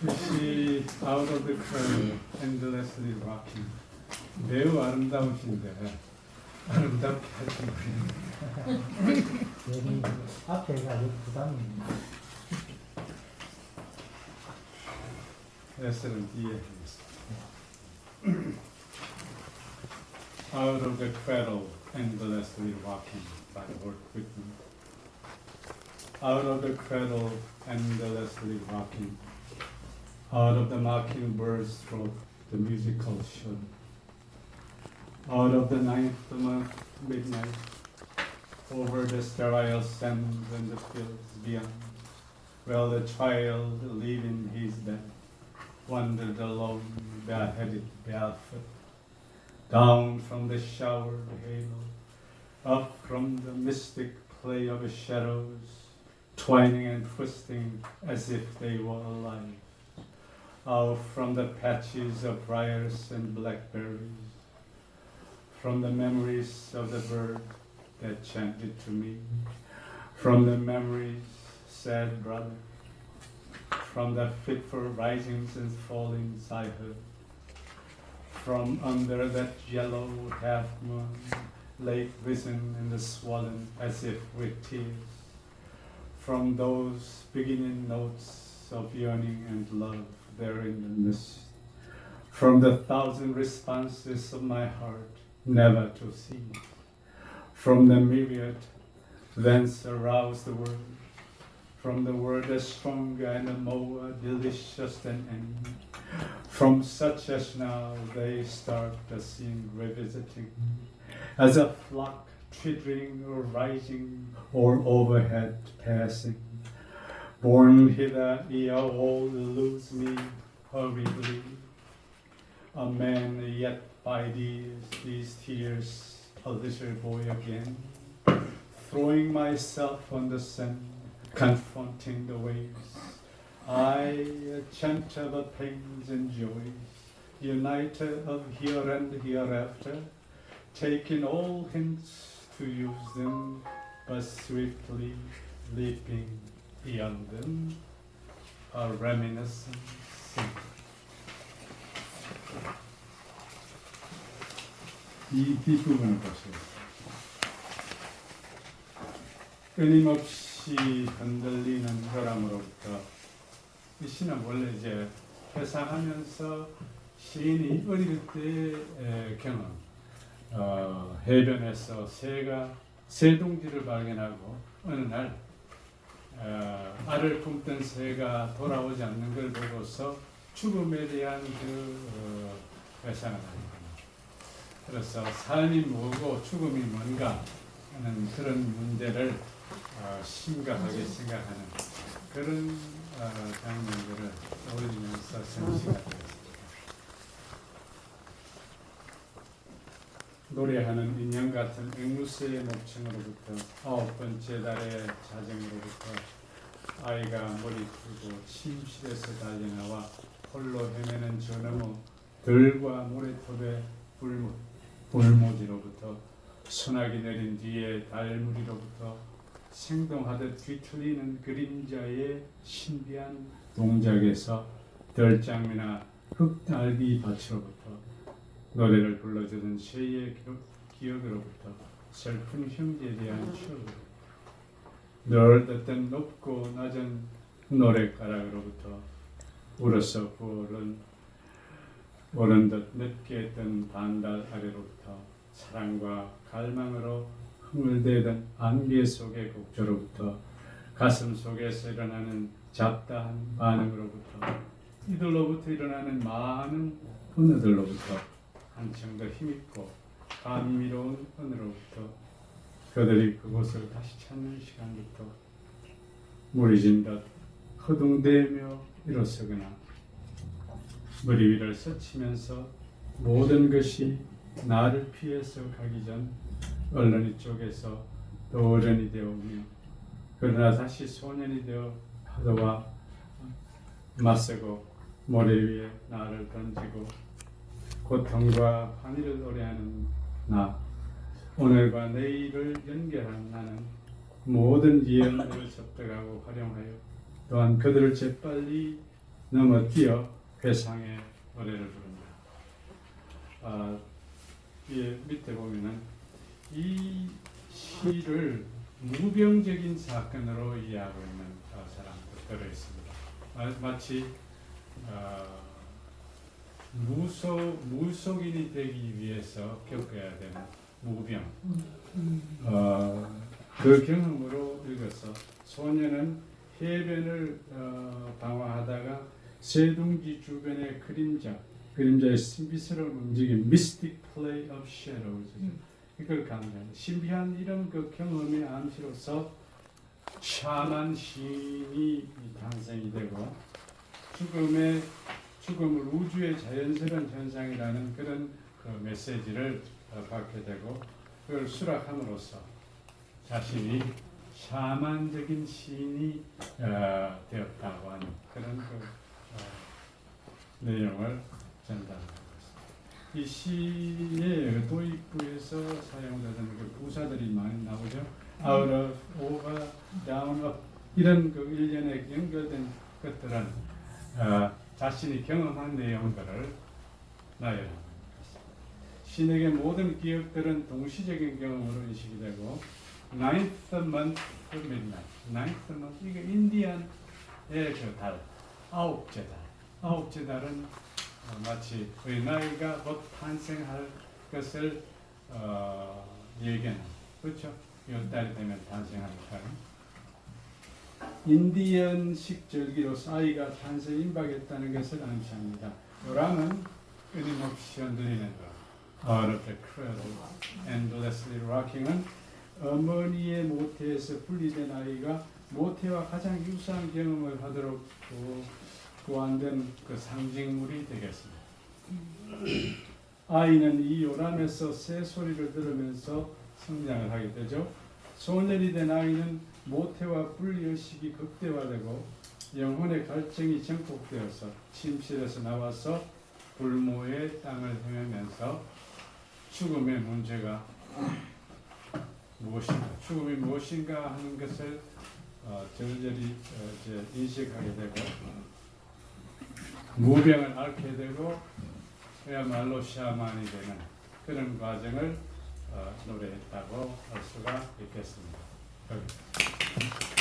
She out of the crowd endlessly rocking. 매우 아름다우신데 아름답게 하신 분이 여기 앞에가 여기 부담이 레슨은 뒤에 하겠습니다. Out of the cradle endlessly rocking. Try to work with me. Out of the cradle endlessly rocking. out of the mockingbird's throat, the musical show. Out of the ninth month, midnight, over the sterile sands and the fields beyond, while the child, leaving his bed, wandered alone, bareheaded, barefoot, down from the showered halo, up from the mystic play of shadows, twining and twisting as if they were alive, out from the patches of briars and blackberries, from the memories of the bird that chanted to me, from the memories, sad brother, from the fitful risings and fallings I heard, from under that yellow half moon, late risen in the swollen as if with tears, from those beginning notes of yearning and love there in from the thousand responses of my heart never to cease, from the myriad thence aroused the word, from the word as stronger and a more delicious than any. From such as now they start the scene revisiting, as a flock twittering or rising or overhead passing. Born hither ere all lose me hurriedly. A man yet by these, these tears, a little boy again, throwing myself on the sand, confronting the waves. I, a chanter of pains and joys, united of here and hereafter, taking all hints to use them, but swiftly leaping beyond them, a reminiscence. 이 뒷부분을 보세요. 끊임없이 흔들리는 혈압으로부터 이 시는 원래 이제 회상하면서 시인이 어릴 때 경험, 어, 해변에서 새가 새동지를 발견하고 어느 날 어, 알을 품던 새가 돌아오지 않는 걸 보고서 죽음에 대한 그 어, 회상을 합니다. 그래서 삶이 뭐고 죽음이 뭔가 하는 그런 문제를 어, 심각하게 생각하는 그런 어, 장면들을 떠올리면서 전시가 되었습니다. 노래하는 인형 같은 앵무새의 목청으로부터 아홉 번째 달의 자정으로부터 아이가 머리 풀고 침실에서 달려나와 홀로 헤매는 저 너머 들과 모래톱의 불모, 불모지로부터 소나기 내린 뒤에 달무리로부터 생동하듯 뒤틀리는 그림자의 신비한 동작에서 별장미나 흙달기 밭으로부터 노래를 새의 기록- 기억으로부터 슬픈 형제에 대한 추억으로 늘 듣던 높고 낮은 노랫가락으로부터 울어서 부어른 오른 듯 늦게 했던 반달 아래로부터 사랑과 갈망으로 흥을대던 안개 속의 곡조로부터 가슴 속에서 일어나는 잡다한 반응으로부터 이들로부터 일어나는 많은 은우들로부터 한층 더 힘있고 감미로운 은으로부터 그들이 그곳을 다시 찾는 시간부터 물이 진듯 허둥대며 일어서거나 머리 위를 스치면서 모든 것이 나를 피해서 가기 전 얼른이 쪽에서 또 어른이 되어오며 그러나 다시 소년이 되어 파도와 맞서고 모래 위에 나를 던지고 고통과 환희를 노래하는 나 오늘과 내일을 연결한 나는 모든 예언들을 습득하고 활용하여 또한 그들을 재빨리 넘어뛰어 회상의 노래를 부릅니다. 아, 이 밑에 보면은 이 시를 무병적인 사건으로 이해하고 있는 어, 사람도 들어 있습니다. 마- 마치 어, 무속 무속인이 되기 위해서 겪어야 되는 무병. 어, 그 경험으로 읽어서 소녀는 해변을 어, 방황하다가 세둥지 주변의 그림자, 그림자의 신비스러운 움직임, mystic play of. 이걸 강조합니다. 신비한 이런 그 경험의 암시로서 샤만 시인이 탄생이 되고 죽음의 죽음을 우주의 자연스러운 현상이라는 그런 그 메시지를 어, 받게 되고 그걸 수락함으로써 자신이 샤만적인 시인이 어, 되었다고 하는 그런 그 어, 내용을 전달하고 있습니다. 이 시의 도입부에서 사용되는 그 부사들이 많이 나오죠. out of, over, down, up 이런 그 일련에 연결된 것들은 어, 자신이 경험한 내용들을 나열합니다. 신에게 모든 기억들은 동시적인 경험으로 인식이 되고 ninth month midnight, ninth month 이게 인디안의 그 달, 아홉째 달, 아홉째 달은 어, 마치 어린아이가 곧 탄생할 것을 어, 예견한 그렇죠? 이 달이 되면 탄생하니까 인디언식 절기로서 아이가 탄생 임박했다는 것을 암시합니다. 요람은 끊임없이 흔들리는 것. Out of the rocking은 어머니의 모태에서 분리된 아이가 모태와 가장 유사한 경험을 하도록 구- 구안된 그 상징물이 되겠습니다. 아이는 이 요람에서 새 소리를 들으면서 성장을 하게 되죠. 소년이 된 아이는 모태와 분리의식이 극대화되고 영혼의 갈증이 증폭되어서 침실에서 나와서 불모의 땅을 헤매면서 죽음의 문제가 무엇인가, 죽음이 무엇인가 하는 것을 어, 절절히 어, 이제 인식하게 되고 무병을 앓게 되고 그야말로 샤만이 되는 그런 과정을 어, 노래했다고 할 수가 있겠습니다. Okay.